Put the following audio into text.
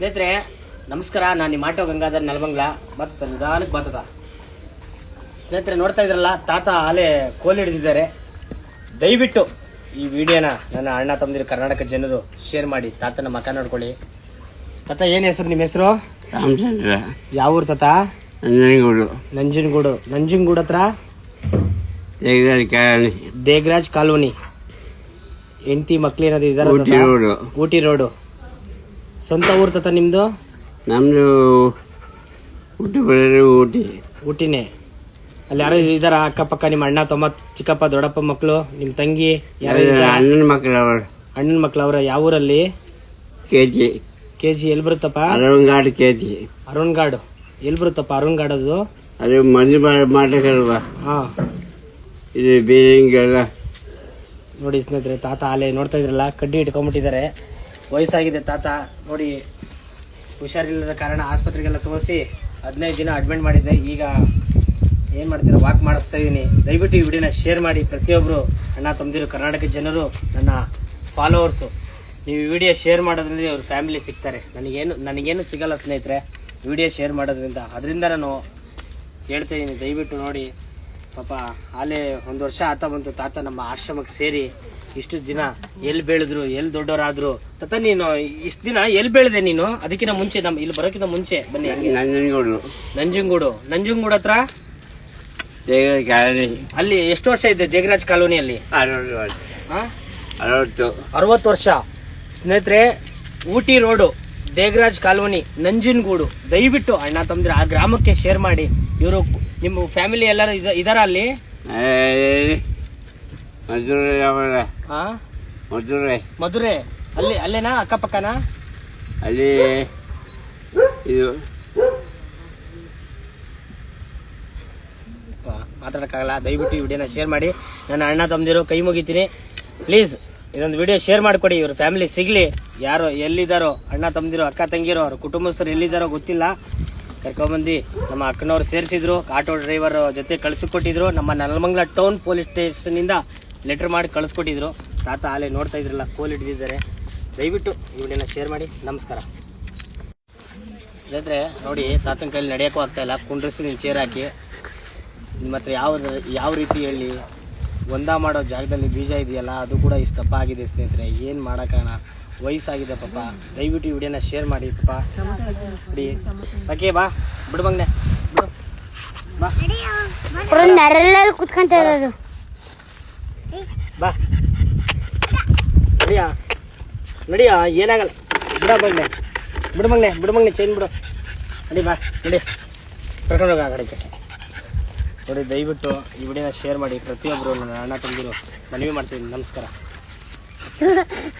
ಸ್ನೇಹಿತರೆ ನಮಸ್ಕಾರ. ನಾನು ನಿಮ್ಮ ಆಟೋ ಗಂಗಾಧರ್ ನೆಲಮಂಗ್ಲ. ಬರ್ತದ ನಿಧಾನಕ್ಕೆ ಬರ್ತದ ಸ್ನೇಹಿತರೆ ನೋಡ್ತಾ ಇದ್ರಲ್ಲ ತಾತ ಆಲೆ ಕೋಲ್ ಹಿಡಿದಿದ್ದಾರೆ. ದಯವಿಟ್ಟು ಈ ವಿಡಿಯೋನ ನನ್ನ ಅಣ್ಣ ತಮ್ಮದಿರು ಕರ್ನಾಟಕ ಜನರು ಶೇರ್ ಮಾಡಿ ತಾತನ ಮಕ ನೋಡ್ಕೊಳ್ಳಿ. ತಾತ ಏನು ಹೆಸರು ನಿಮ್ಮ ಹೆಸರು? ರಾಮಚಂದ್ರ. ಯಾವ ಊರು ತಾತ? ನಂಜನಗೂಡು. ನಂಜನಗೂಡು. ನಂಜನಗೂಡು ಹತ್ರ? ದೇಗರಾಜ್ ಕಾಲೋನಿ. ಹೆಂಡತಿ ಮಕ್ಳು ಏನಾದ್ರು ಇದಾರ ಊಟಿ ರೋಡು. ಸ್ವಂತ ಊರು ತತ ನಿಮ್ದು? ನಮ್ದು ಊಟಿ ಬೆಳೆ ಊಟಿ ಊಟಿನೇ ಅಲ್ಲಿ ಯಾರು ಇದಾರ ಅಕ್ಕಪಕ್ಕ ನಿಮ್ಮ ಅಣ್ಣ ತಮ್ಮ ಚಿಕ್ಕಪ್ಪ ದೊಡ್ಡಪ್ಪ ಮಕ್ಕಳು ನಿಮ್ಮ ತಂಗಿ ಯಾರು ಅಣ್ಣನ ಮಕ್ಕಳು ಅವರು. ಅಣ್ಣನ ಮಕ್ಳು ಅವ್ರ ಯಾವ ಊರಲ್ಲಿ? K G. ಕೆ ಜಿ ಎಲ್ಲಿ ಬರುತ್ತಪ್ಪ? ಅರವಂಗಾಡು ಕೆ ಜಿ. ಅರುಣ್ಗಾಡು ಎಲ್ಲಿ ಬರುತ್ತಪ್ಪ ಅರುಣ್ಗಾಡ್ ಅದು ಅದು ಮನೆ ಮಾಡಕ್ಕಲ್ವಾ ಹಾ. ಇದು ಬೀರಿಂಗೆಲ್ಲ ನೋಡಿ ಸ್ನೇಹಿತರೆ ತಾತ ಅಲ್ಲೇ ನೋಡ್ತಾ ಇದ್ರಲ್ಲ ಕಡ್ಡಿ ಇಟ್ಕೊಂಡ್ಬಿಟ್ಟಿದ್ದಾರೆ. ವಯಸ್ಸಾಗಿದೆ ತಾತ, ನೋಡಿ, ಹುಷಾರಿಲ್ಲದ ಕಾರಣ ಆಸ್ಪತ್ರೆಗೆಲ್ಲ ತೋರಿಸಿ ಹದಿನೈದು ದಿನ ಅಡ್ಮಿಟ್ ಮಾಡಿದ್ದೆ. ಈಗ ಏನು ಮಾಡ್ತೀರ ವಾಕ್ ಮಾಡಿಸ್ತಾ ಇದ್ದೀನಿ ದಯವಿಟ್ಟು ಈ ವಿಡಿಯೋನ ಶೇರ್ ಮಾಡಿ. ಪ್ರತಿಯೊಬ್ಬರು ಅಣ್ಣ, ತಮ್ಮದಿರು, ಕರ್ನಾಟಕ ಜನರು, ನನ್ನ ಫಾಲೋವರ್ಸು ನೀವು ವಿಡಿಯೋ ಶೇರ್ ಮಾಡೋದ್ರಿಂದ ಅವ್ರ ಫ್ಯಾಮಿಲಿ ಸಿಗ್ತಾರೆ. ನನಗೇನು ನನಗೇನು ಸಿಗಲ್ಲ ಸ್ನೇಹಿತರೆ, ವಿಡಿಯೋ ಶೇರ್ ಮಾಡೋದ್ರಿಂದ. ಅದರಿಂದ ನಾನು ಹೇಳ್ತಾ ಇದ್ದೀನಿ ದಯವಿಟ್ಟು ನೋಡಿ. ಪಾಪ ಅಲ್ಲೇ ಒಂದು ವರ್ಷ ಆತ ಬಂತು ತಾತ ನಮ್ಮ ಆಶ್ರಮಕ್ಕೆ ಸೇರಿ ಇಷ್ಟು ದಿನ ಎಲ್ಲಿ ಬೆಳೆದ್ರು ಎಲ್ಲಿ ದೊಡ್ಡವರಾದ್ರು. ತಾತ ನೀನು ಇಷ್ಟು ದಿನ ಎಲ್ಲಿ ಬೆಳೆದೆ ನೀನು? ಅದಕ್ಕಿಂತ ಮುಂಚೆ ನಮ್ಮ ಇಲ್ಲಿ ಬರೋಕ್ಕಿಂತ ಮುಂಚೆ ಬನ್ನಿ ನಂಜನಗೂಡು. ನಂಜನಗೂಡು. ನಂಜನಗೂಡು ಹತ್ರ? ಅಲ್ಲಿ ಎಷ್ಟು ವರ್ಷ ಇದೆ ದೇಗರಾಜ್ ಕಾಲೋನಿಯಲ್ಲಿ? ಅರವತ್ತು. ಅರವತ್ತು ವರ್ಷ. ಸ್ನೇಹಿತರೆ ಊಟಿ ರೋಡು. ದೇಗರಾಜ್ ಕಾಲೋನಿ ನಂಜನಗೂಡು. ದಯವಿಟ್ಟು ಅಣ್ಣ ತಮ್ಮದ್ರೆ ಆ ಗ್ರಾಮಕ್ಕೆ ಶೇರ್ ಮಾಡಿ. ಇವರು ನಿಮ್ಮ ಫ್ಯಾಮಿಲಿ ಎಲ್ಲರೂ ಇದ- ಇದಾರ ಅಲ್ಲಿ? ಮಧುರೈ ಅವರ. ಹಾ ಮಧುರೈ. ಮಧುರೆ. ಅಲ್ಲಿ ಅಲ್ಲೇನಾ? ಅಕ್ಕಪಕ್ಕನಾ? ಅಲ್ಲಿ ಇದು ಮಾತಾಡಕ್ಕಾಗಲ್ಲ. ದಯವಿಟ್ಟು ಈ ವಿಡಿಯೋನ ಶೇರ್ ಮಾಡಿ. ನನ್ನ ಅಣ್ಣ ತಮ್ಮದಿರು ಕೈ ಮುಗಿತೀನಿ. ಪ್ಲೀಸ್ ಇದೊಂದು ವಿಡಿಯೋ ಶೇರ್ ಮಾಡಿಕೊಡಿ. ಇವ್ರ ಫ್ಯಾಮಿಲಿ ಸಿಗ್ಲಿ. ಯಾರು ಎಲ್ಲಿದ್ದಾರೋ, ಅಣ್ಣ ತಮ್ಮದಿರೋ, ಅಕ್ಕ ತಂಗಿರೋ, ಅವ್ರ ಕುಟುಂಬಸ್ಥರು ಎಲ್ಲಿದ್ದಾರೋ ಗೊತ್ತಿಲ್ಲ. ಕರ್ಕೊಂಬಂದು ನಮ್ಮ ಅಕ್ಕನವ್ರು ಸೇರಿಸಿದ್ರು. ಆಟೋ ಡ್ರೈವರ್ ಜೊತೆ ಕಳಿಸಿಕೊಟ್ಟಿದ್ರು. ನಮ್ಮ ನಲ್ಮಂಗ್ಲ ಟೌನ್ ಪೊಲೀಸ್ ಸ್ಟೇಷನಿಂದ ಲೆಟರ್ ಮಾಡಿ ಕಳಿಸ್ಕೊಟ್ಟಿದ್ರು. ತಾತ ಆಲೆ ನೋಡ್ತಾ ಇದ್ರಲ್ಲ, ಕೋಲ್ ಹಿಡಿದಿದ್ದಾರೆ. ದಯವಿಟ್ಟು ವಿಡಿಯೋನ ಶೇರ್ ಮಾಡಿ. ನಮಸ್ಕಾರ. ಸ್ನೇಹಿತರೆ, ನೋಡಿ, ತಾತನ ಕೈಲಿ ನಡೆಯೋಕ್ಕೂ ಇಲ್ಲ. ಕುಂಡ್ರಿಸಿ ಚೇರ್ ಹಾಕಿ. ನಿಮ್ಮ ಹತ್ರ ಯಾವ ಯಾವ ರೀತಿ ಹೇಳಿ? ಒಂದ ಮಾಡೋ ಜಾಗದಲ್ಲಿ ಬೀಜ ಇದೆಯಲ್ಲ, ಅದು ಕೂಡ ಇಷ್ಟು ತಪ್ಪಾಗಿದೆ ಸ್ನೇಹಿತರೆ. ಏನು ಮಾಡೋಕ್ಕಾಗಣ ವಯಸ್ಸಾಗಿದೆ ಪಾಪ. ದಯವಿಟ್ಟು ಈ ವಿಡಿಯೋನ ಶೇರ್ ಮಾಡಿ ಪಾಪ. ಬಿಡಿ. ಓಕೆ ಬಾ. ಬಿಡು ಬಂಗ್ನೆ ಬಿಡು. ಬಾ. ನರಳಲ್ಲಿ ಕುತ್ಕೊಂತ ಇರೋದು. ಬಾ. ನಡಿಯಾ? ನಡಿಯಾ? ಏನಾಗಲ್ಲ. ಬಿಡ ಬಂಗ್ನೆ ಬಿಡು ಮಗ್ನೆ ಬಿಡು ಮಗ್ನೆ ಚೈನ್ ಬಿಡು. ನಡಿ ಬಾ. ನಡಿ. ಕರ್ಕೊಂಡು ಹೋಗ ಆ ಕಡೆಗೆ. ನೋಡಿ ದಯವಿಟ್ಟು ಈ ವಿಡಿಯೋನ ಶೇರ್ ಮಾಡಿ. ಪ್ರತಿಯೊಬ್ಬರು ನನ್ನ ಅಣ್ಣ ತಂದಿರು ಮನವಿ ಮಾಡ್ತೀನಿ. ನಮಸ್ಕಾರ.